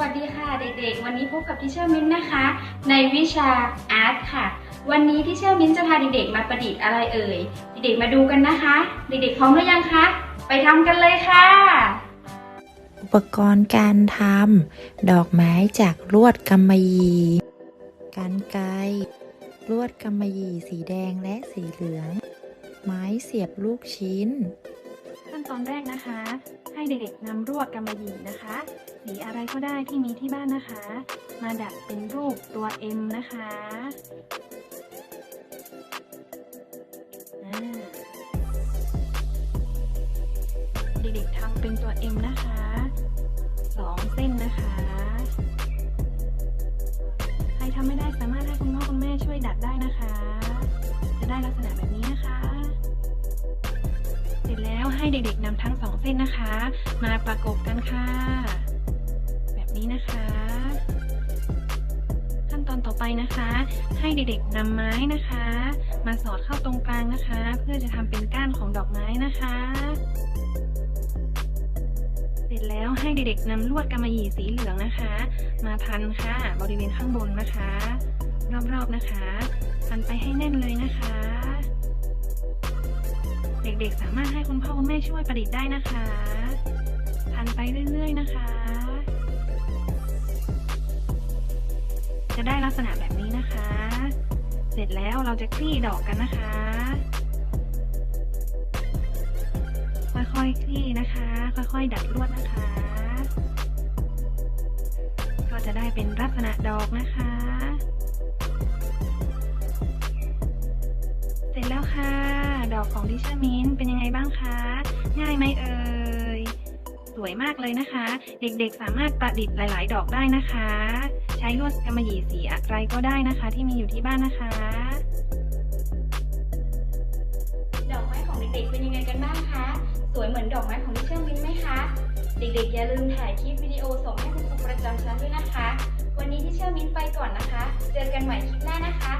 วัสดีค่ะเด็กๆ วันนี้พบกับทิเชอร์มิ้นนะคะ ในวิชาอาร์ตค่ะ วันนี้ทิเชอร์มิ้นจะพาเด็กๆมาประดิษฐ์อะไรเอ่ย เด็กๆมาดูกันนะคะ เด็กๆพร้อมหรือยังคะ ไปทำกันเลยค่ะ อุปกรณ์การทำดอกไม้จากลวดกำมะหยี่กันไกรลวดกำมะหยี่สีแดงและสีเหลือง ไม้เสียบลูกชิ้น ขั้นตอนแรกนะคะ ให้เด็กๆนำรวดกำมะหยี่นะคะ สีอะไรก็ได้ที่มีที่บ้านนะคะ มาดัดเป็นรูปตัว M นะคะเด็กๆทำเป็นตัว M นะคะสองเส้นนะคะ ใครทำไม่ได้สามารถให้คุณพ่อคุณแม่ช่วยดัดได้นะคะ จะได้ลักษณะแบบนี้นะคะ เสร็จแล้วให้เด็กๆนำทั้งสองเส้นนะคะ มาประกบกันค่ะ นี้นะคะ ขั้นตอนต่อไปนะคะ ให้เด็กๆนำไม้นะคะ มาสอดเข้าตรงกลางนะคะ เพื่อจะทำเป็นก้านของดอกไม้นะคะ เสร็จแล้วให้เด็กๆนำลวดกำมะหยี่สีเหลืองนะคะ มาพันค่ะ บริเวณข้างบนนะคะ รอบๆนะคะ พันไปให้แน่นเลยนะคะเด็กๆ สามารถให้คุณพ่อคุณแม่ช่วยประดิษฐ์ได้นะคะ พันไปเรื่อยๆ นะคะ จะได้ลักษณะแบบนี้นะคะ เสร็จแล้วเราจะคลี่ดอกกันนะคะ ค่อยๆคลี่นะคะ ค่อยๆดัดลวดนะคะ ก็จะได้เป็นลักษณะดอกนะคะ เสร็จแล้วค่ะ ดอกของดิชมินเป็นยังไงบ้างคะ ง่ายไหมเอ่ย สวยมากเลยนะคะ เด็กๆสามารถประดิษฐ์หลาย ๆ ดอกได้นะคะ ใช้ลวดกำมะหยี่สีอะไรก็ได้นะคะ ที่มีอยู่ที่บ้านนะคะดอกไม้ของเด็กๆเป็นยังไงกันบ้างคะสวยเหมือนดอกไม้ของดิชมินไหมคะเด็กๆ อย่าลืมถ่ายคลิปวิดีโอส่งให้คุณครูประจำชั้นด้วยนะคะ วันนี้ที่เชื่อมินไปก่อนนะคะ เจอกันใหม่คลิปหน้านะคะ